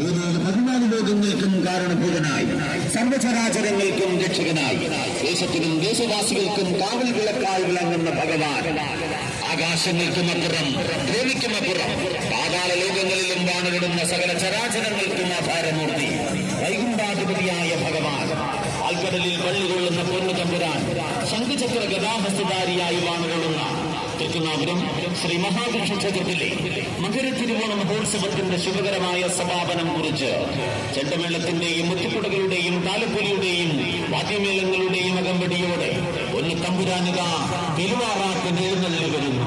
ലോകങ്ങൾക്കും കാരണഭൂതനായി സർവചരാചരങ്ങൾക്കും രക്ഷകനായി ദേശത്തിനും ദേശവാസികൾക്കും കാവൽ വിളക്കായി വിളങ്ങുന്ന ഭഗവാൻ. ആകാശങ്ങൾക്കും അപ്പുറം പാതാള ലോകങ്ങളിലും വാണിടുന്ന സകല ചരാചരങ്ങൾക്കും ആധാരമൂർത്തി വൈകുണ്ഠാധിപതിയായ ഭഗവാൻ. ആൽക്കടലിൽ പള്ളികൊള്ളുന്ന പൊന്നു തമ്പുരാൻ ശംഖുചക്ര ഗതാഹസ്തധാരിയായി വാണിടുന്ന തെക്കുനാപുരം ശ്രീ മഹാകൃഷ്ണ ക്ഷേത്രത്തിലെ മകരത്തിരുവോണ മഹോത്സവത്തിന്റെ ശുഭകരമായ സമാപനം കുറിച്ച് ചെണ്ടമേളത്തിന്റെയും മുറ്റിപ്പുടകളുടെയും താലപ്പൊലിയുടെയും വാദ്യമേളങ്ങളുടെയും അകമ്പടിയോടെ ഒന്ന് തമ്പുരാനുക പെരുവാറാത്തിന് നേരുന്നതിൽ വരുന്നു.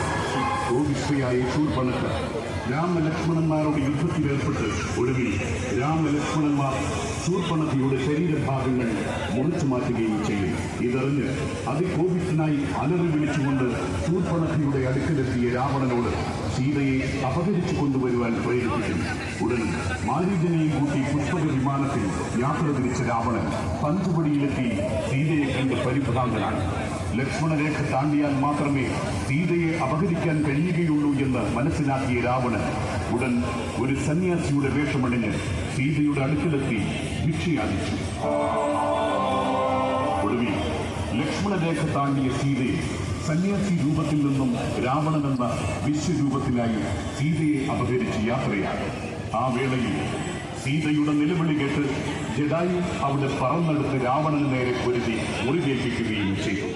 കോവിശ്രീയായ ശൂർപ്പണക്ക രാമലക്ഷ്മണന്മാരുടെ യുദ്ധത്തിലേർപ്പെട്ട് ഒടുവിൽ രാമലക്ഷ്മണന്മാർ ശൂർപ്പണക്കയുടെ ശരീരഭാഗങ്ങൾ മുറിച്ചു മാറ്റുകയും ചെയ്യും ഇതറിഞ്ഞ് അതികോപിത്തനായി അലറി വിളിച്ചുകൊണ്ട് ശൂർപ്പണക്കയുടെ അടുക്കലെത്തിയ രാവണനോട് സീതയെ അപഹരിച്ചു കൊണ്ടുവരുവാൻ പ്രേരിപ്പിക്കും ഉടൻ മാരീജനെയും കൂട്ടി പുഷ്പക വിമാനത്തിൽ യാത്ര തിരിച്ച രാവണൻ പഞ്ചുപടിയിലെത്തി സീതയെ കണ്ട് പരിഭ്രാന്തനാണ് ലക്ഷ്മണരേഖ താണ്ടിയാൽ മാത്രമേ സീതയെ അപഹരിക്കാൻ കഴിയുകയുള്ളൂ എന്ന് മനസ്സിലാക്കിയ രാവണൻ ഉടൻ ഒരു സന്യാസിയുടെ വേഷമണിഞ്ഞ് സീതയുടെ അടുക്കലെത്തി ഭിക്ഷയാദിച്ചു ഒടുവിൽ ലക്ഷ്മണരേഖ താണ്ടിയ സീതയെ സന്യാസി രൂപത്തിൽ നിന്നും രാവണനെന്ന വിശ്വരൂപത്തിലായി സീതയെ അപഹരിച്ച് യാത്രയാണ് ആ വേളയിൽ സീതയുടെ നിലവിളി കേട്ട് ജഡായു അവിടെ പറന്നെടുത്ത് രാവണന് നേരെ പൊരുതി മുറിവേൽപ്പിക്കുകയും ചെയ്തു.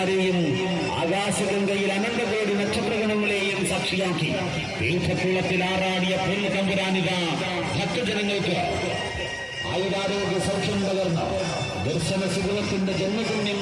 സൂര്യചന്ദ്രന്മാരെയും ആകാശഗംഗയിൽ അനന്ത കോടി നക്ഷത്രഗണങ്ങളെയും സാക്ഷിയാക്കി. തീർത്ഥക്കുളത്തിൽ ആറാടിയ പൊന്നു തമ്പുരാനിത ഭക്തജനങ്ങൾക്ക് ആയുരാരോഗ്യ സൗഖ്യം പകർന്ന. ദർശന സുഗമത്തിന്റെ ജന്മപുണ്യം